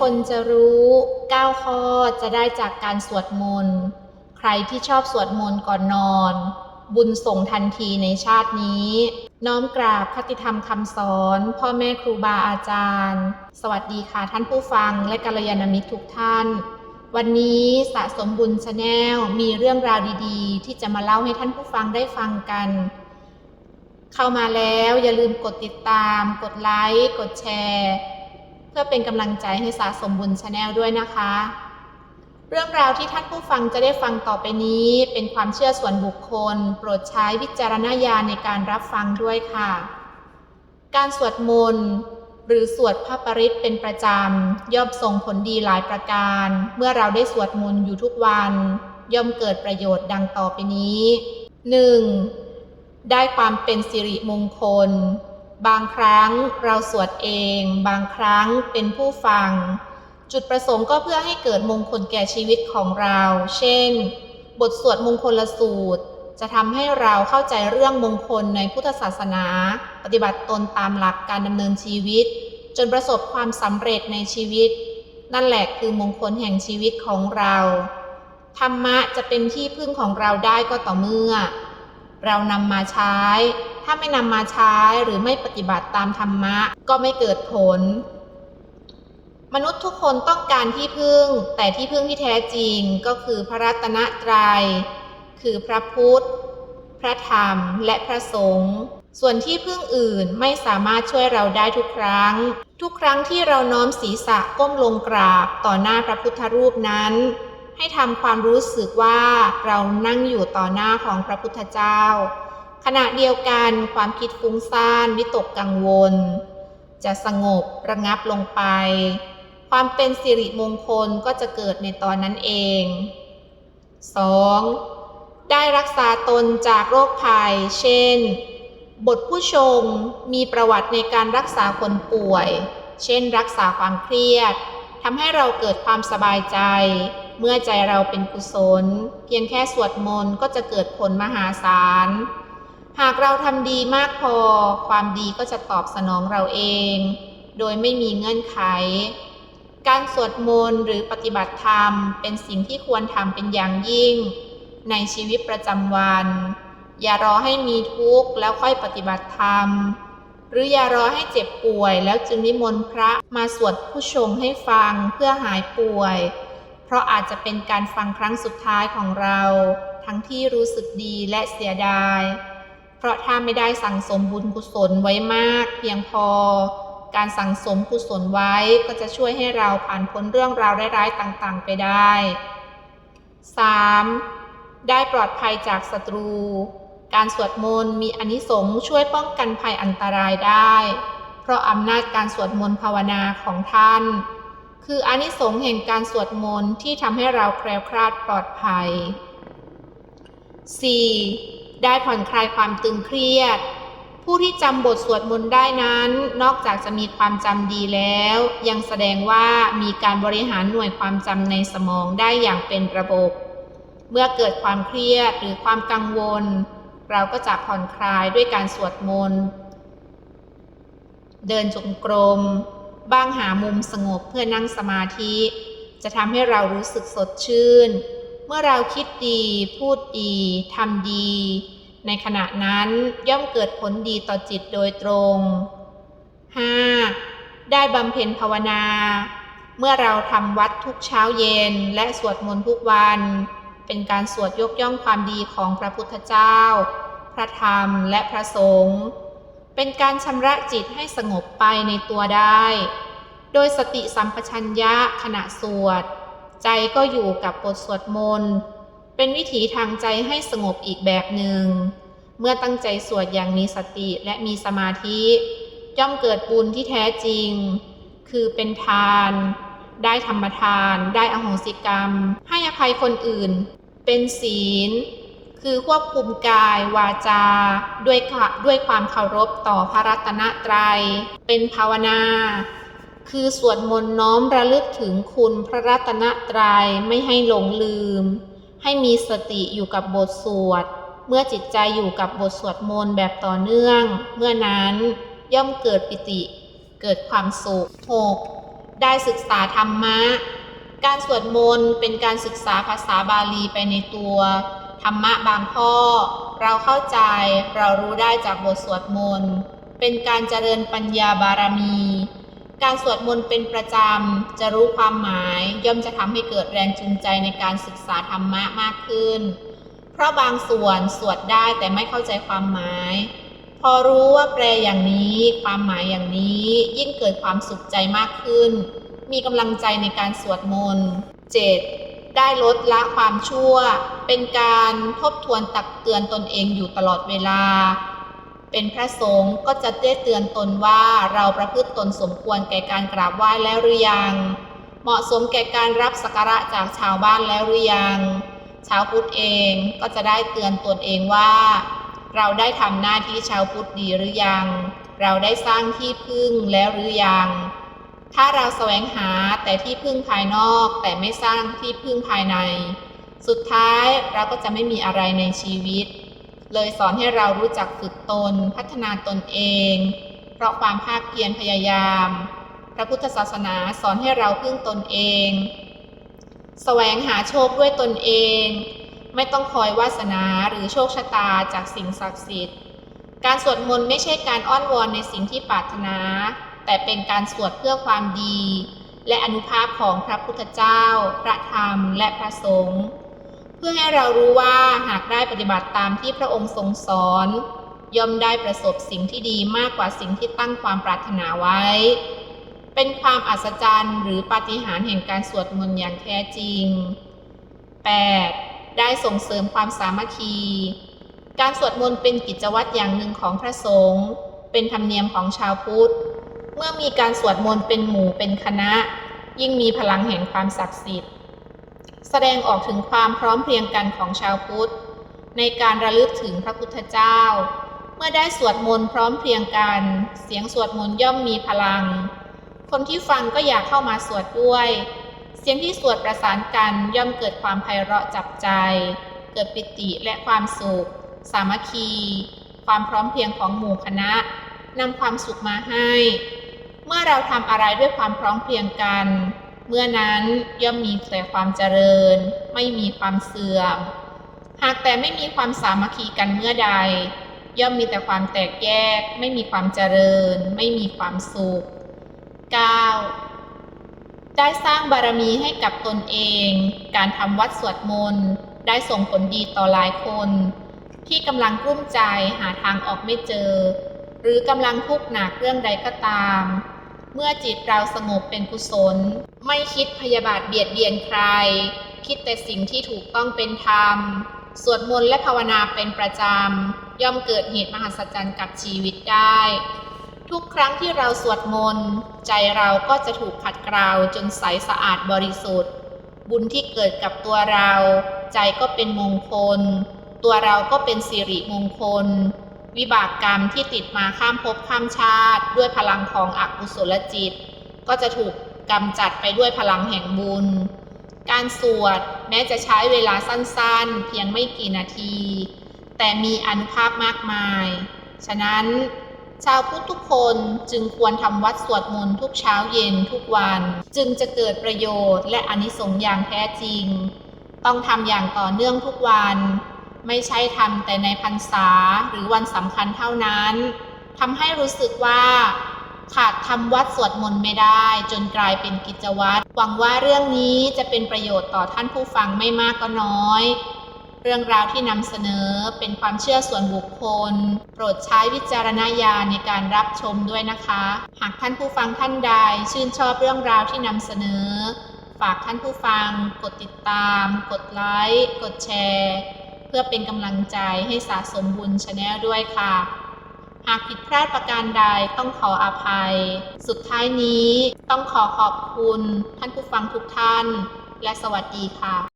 คนจะรู้ 9 ข้อจะได้จากการสวดมนต์ใครที่ชอบสวดมนต์ก่อนนอน บุญส่งทันทีในชาตินี้ น้อมกราบคติธรรมคำสอน พ่อแม่ครูบาอาจารย์ สวัสดีค่ะท่านผู้ฟังและกัลยาณมิตรทุกท่าน วันนี้สะสมบุญชาแนลมีเรื่องราวดีๆ ที่จะมาเล่าให้ท่านผู้ฟังได้ฟังกันเข้ามาแล้วอย่าลืมกดติดตาม กดไลค์ กดแชร์ พื่อเป็นกำลังใจให้สะสมบุญชาแนลด้วยนะคะ เรื่องราวที่ท่านผู้ฟังจะได้ฟังต่อไปนี้ เป็นความเชื่อส่วนบุคคล โปรดใช้วิจารณญาณในการรับฟังด้วยค่ะ การสวดมนต์หรือสวดพระปริตเป็นประจำย่อมส่งผลดีหลายประการ เมื่อเราได้สวดมนต์อยู่ทุกวัน ย่อมเกิดประโยชน์ดังต่อไปนี้ 1. ได้ความเป็นสิริมงคล บางครั้งเราสวดเอง บางครั้งเป็นผู้ฟัง จุดประสงค์ก็เพื่อให้เกิดมงคลแก่ชีวิตของเรา เช่น บทสวดมงคลสูตร จะทำให้เราเข้าใจเรื่องมงคลในพุทธศาสนา ปฏิบัติตนตามหลักการดำเนินชีวิต จนประสบความสำเร็จในชีวิต นั่นแหละคือมงคลแห่งชีวิตของเรา ธรรมะจะเป็นที่พึ่งของเราได้ก็ต่อเมื่อ เรานำมาใช้ ถ้าไม่นำมาใช้หรือไม่ปฏิบัติตามธรรมะก็ไม่เกิดผล มนุษย์ทุกคนต้องการที่พึ่ง แต่ที่พึ่งที่แท้จริงก็คือพระรัตนตรยัย คือพระพุทธ พระธรรม และพระสงฆ์ส่วนที่พึ่งอื่นไม่สามารถช่วยเราได้ทุกครั้ง ทุกครั้งที่เราน้อมศีรษะก้มลงกราบต่อหน้าพระพุทธรูปนั้น ให้ทำความรู้สึกว่าเรานั่งอยู่ต่อหน้าของพระพุทธเจ้า ขณะเดียวกันความคิดฟุ้งซ่านวิตกกังวล จะสงบระงับลงไป ความเป็นสิริมงคลก็จะเกิดในตอนนั้นเอง 2. ได้รักษาตนจากโรคภัย เช่น บทผู้ชงมีประวัติในการรักษาคนป่วย เช่น รักษาความเครียดทำให้เราเกิดความสบายใจ เมื่อใจเราเป็นกุศล เพียงแค่สวดมนต์ก็จะเกิดผลมหาศาล หากเราทำดีมากพอ ความดีก็จะตอบสนองเราเอง โดยไม่มีเงื่อนไข การสวดมนต์หรือปฏิบัติธรรม เป็นสิ่งที่ควรทำเป็นอย่างยิ่ง ในชีวิตประจำวัน อย่ารอให้มีทุกข์แล้วค่อยปฏิบัติธรรม หรืออย่ารอให้เจ็บป่วยแล้วจึงนิมนต์พระมาสวดผู้ชงให้ฟังเพื่อหายป่วย เพราะอาจจะเป็นการฟังครั้งสุดท้ายของเรา ทั้งที่รู้สึกดีและเสียดาย เพราะถ้าไม่ได้สั่งสมบุญกุศลไว้มาก เพียงพอ การสั่งสมกุศลไว้ก็จะช่วยให้เราผ่านพ้นเรื่องราวร้ายๆต่างๆ ไปได้ 3. ได้ปลอดภัยจากศัตรู การสวดมนต์มีอานิสงส์ช่วยป้องกันภัยอันตรายได้ เพราะอำนาจการสวดมนต์ภาวนาของท่าน คืออานิสงส์แห่งการสวดมนต์ที่ทำให้เราแคล้วคลาดปลอดภัย 4. ได้ผ่อนคลายความตึงเครียด ผู้ที่จำบทสวดมนต์ได้นั้น นอกจากจะมีความจำดีแล้ว ยังแสดงว่ามีการบริหารหน่วยความจำในสมองได้อย่างเป็นระบบ เมื่อเกิดความเครียดหรือความกังวล เราก็จะผ่อนคลายด้วยการสวดมนต์เดินจงกรม บ้างหามุมสงบเพื่อนั่งสมาธิ จะทำให้เรารู้สึกสดชื่น เมื่อเราคิดดีพูดดีทำดี ในขณะนั้นย่อมเกิดผลดีต่อจิตโดยตรง 5. ได้บำเพ็ญภาวนา เมื่อเราทำวัดทุกเช้าเย็นและสวดมนต์ทุกวัน เป็นการสวดยกย่องความดีของพระพุทธเจ้า พระธรรมและพระสงฆ์เป็นการชำระจิตให้สงบไปในตัวได้ โดยสติสัมปชัญญะขณะสวด ใจก็อยู่กับบทสวดมนต์ เป็นวิถีทางใจให้สงบอีกแบบหนึ่ง เมื่อตั้งใจสวดอย่างมีสติและมีสมาธิ ย่อมเกิดบุญที่แท้จริง คือเป็นทาน ได้ธรรมทาน ได้อโหสิกรรม ให้อภัยคนอื่น เป็นศีล คือควบคุมกายวาจา ด้วยด้วยความเคารพต่อพระรัตนตรัย เป็นภาวนา คือสวดมนต์น้อมระลึกถึงคุณพระรัตนตรัยไม่ให้หลงลืม ให้มีสติอยู่กับบทสวด เมื่อจิตใจอยู่กับบทสวดมนต์แบบต่อเนื่อง เมื่อนั้นย่อมเกิดปิติ เกิดความสุข 6. ได้ศึกษาธรรมะ การสวดมนต์เป็นการศึกษาภาษาบาลีไปในตัว ธรรมะบางข้อ เราเข้าใจเรารู้ได้จากบทสวดมนต์เป็นการเจริญปัญญาบารมี การสวดมนต์เป็นประจำ จะรู้ความหมาย ย่อมจะทำให้เกิดแรงจูงใจในการศึกษาธรรมะมากขึ้น เพราะบางส่วนสวดได้แต่ไม่เข้าใจความหมาย พอรู้ว่าแปลอย่างนี้ ความหมายอย่างนี้ ยิ่งเกิดความสุขใจมากขึ้น มีกำลังใจในการสวดมนต์ 7. ได้ลดละความชั่ว เป็นการทบทวนตักเตือนตนเองอยู่ตลอดเวลา เป็นพระสงฆ์ก็จะได้เตือนตนว่าเราประพฤติตนสมควรแก่การกราบไหว้แล้วหรือยัง เหมาะสมแก่การรับสักการะจากชาวบ้านแล้วหรือยัง ชาวพุทธเองก็จะได้เตือนตนเองว่า เราได้ทำหน้าที่ชาวพุทธดีหรือยัง เราได้สร้างที่พึ่งแล้วหรือยัง ถ้าเราแสวงหาแต่ที่พึ่งภายนอกแต่ไม่สร้างที่พึ่งภายใน สุดท้ายเราก็จะไม่มีอะไรในชีวิต เลยสอนให้เรารู้จักฝึกตน พัฒนาตนเอง เพราะความภาคเพียรพยายาม พระพุทธศาสนาสอนให้เราพึ่งตนเองแสวงหาโชคด้วยตนเอง ไม่ต้องคอยวาสนาหรือโชคชะตาจากสิ่งศักดิ์สิทธิ์ การสวดมนต์ไม่ใช่การอ้อนวอนในสิ่งที่ปรารถนา แต่เป็นการสวดเพื่อความดี และอนุภาพของพระพุทธเจ้า พระธรรม และพระสงฆ์ เพื่อให้เรารู้ว่าหากได้ปฏิบัติตามที่พระองค์ทรงสอน ย่อมได้ประสบสิ่งที่ดีมากกว่าสิ่งที่ตั้งความปรารถนาไว้ เป็นความอัศจรรย์หรือปาฏิหาริย์แห่งการสวดมนต์อย่างแท้จริง 8. ได้ส่งเสริมความสามัคคี การสวดมนต์เป็นกิจวัตรอย่างหนึ่งของพระสงฆ์เป็นธรรมเนียมของชาวพุทธ เมื่อมีการสวดมนต์เป็นหมู่เป็นคณะ ยิ่งมีพลังแห่งความศักดิ์สิทธิ์ แสดงออกถึงความพร้อมเพรียงกันของชาวพุทธ ในการระลึกถึงพระพุทธเจ้า เมื่อได้สวดมนต์พร้อมเพรียงกัน เสียงสวดมนต์ย่อมมีพลัง คนที่ฟังก็อยากเข้ามาสวดด้วย เสียงที่สวดประสานกันย่อมเกิดความไพเราะจับใจ เกิดปิติและความสุข สามัคคี ความพร้อมเพรียงของหมู่คณะนำความสุขมาให้ เมื่อเราทำอะไรด้วยความพร้อมเพรียงกัน เมื่อนั้นย่อมมีแต่ความเจริญ ไม่มีความเสื่อม หากแต่ไม่มีความสามัคคีกันเมื่อใด ย่อมมีแต่ความแตกแยก ไม่มีความเจริญ ไม่มีความสุข 9. ได้สร้างบารมีให้กับตนเอง การทำวัดสวดมนต์ได้ส่งผลดีต่อหลายคน ที่กำลังกลุ้มใจหาทางออกไม่เจอ หรือกำลังทุกข์หนักเรื่องใดก็ตาม เมื่อจิตเราสงบเป็นกุศล ไม่คิดพยาบาทเบียดเบียนใคร คิดแต่สิ่งที่ถูกต้องเป็นธรรม สวดมนต์และภาวนาเป็นประจำ ย่อมเกิดเหตุมหัศจรรย์กับชีวิตได้ ทุกครั้งที่เราสวดมนต์ใจเราก็จะถูกขัดเกลาจนใสสะอาดบริสุทธิ์ บุญที่เกิดกับตัวเรา ใจก็เป็นมงคล ตัวเราก็เป็นสิริมงคล วิบากกรรมที่ติดมาข้ามภพข้ามชาติ ด้วยพลังของอกุศลจิต ก็จะถูกกำจัดไปด้วยพลังแห่งบุญ การสวดแม้จะใช้เวลาสั้นๆ เพียงไม่กี่นาที แต่มีอนุภาพมากมาย ฉะนั้นชาวพุทธทุกคนจึงควรทำวัดสวดมนต์ทุกเช้าเย็นทุกวัน จึงจะเกิดประโยชน์และอนิสงส์อย่างแท้จริง ต้องทำอย่างต่อเนื่องทุกวัน ไม่ใช่ทำแต่ในพรรษาหรือวันสำคัญเท่านั้นทำให้รู้สึกว่าขาดทำวัดสวดมนต์ไม่ได้ จนกลายเป็นกิจวัตรหวังว่าเรื่องนี้จะเป็นประโยชน์ต่อท่านผู้ฟังไม่มากก็น้อย เรื่องราวที่นำเสนอเป็นความเชื่อส่วนบุคคล โปรดใช้วิจารณญาณในการรับชมด้วยนะคะ หากท่านผู้ฟังท่านใดชื่นชอบเรื่องราวที่นำเสนอ ฝากท่านผู้ฟัง กดติดตาม กดไลค์กดแชร์ พื่อเป็นกำลังใจให้สะสมบุญชาแนลด้วยค่ะ หากผิดพลาดประการใดต้องขออภัย สุดท้ายนี้ต้องขอขอบคุณท่านผู้ฟังทุกท่าน และสวัสดีค่ะ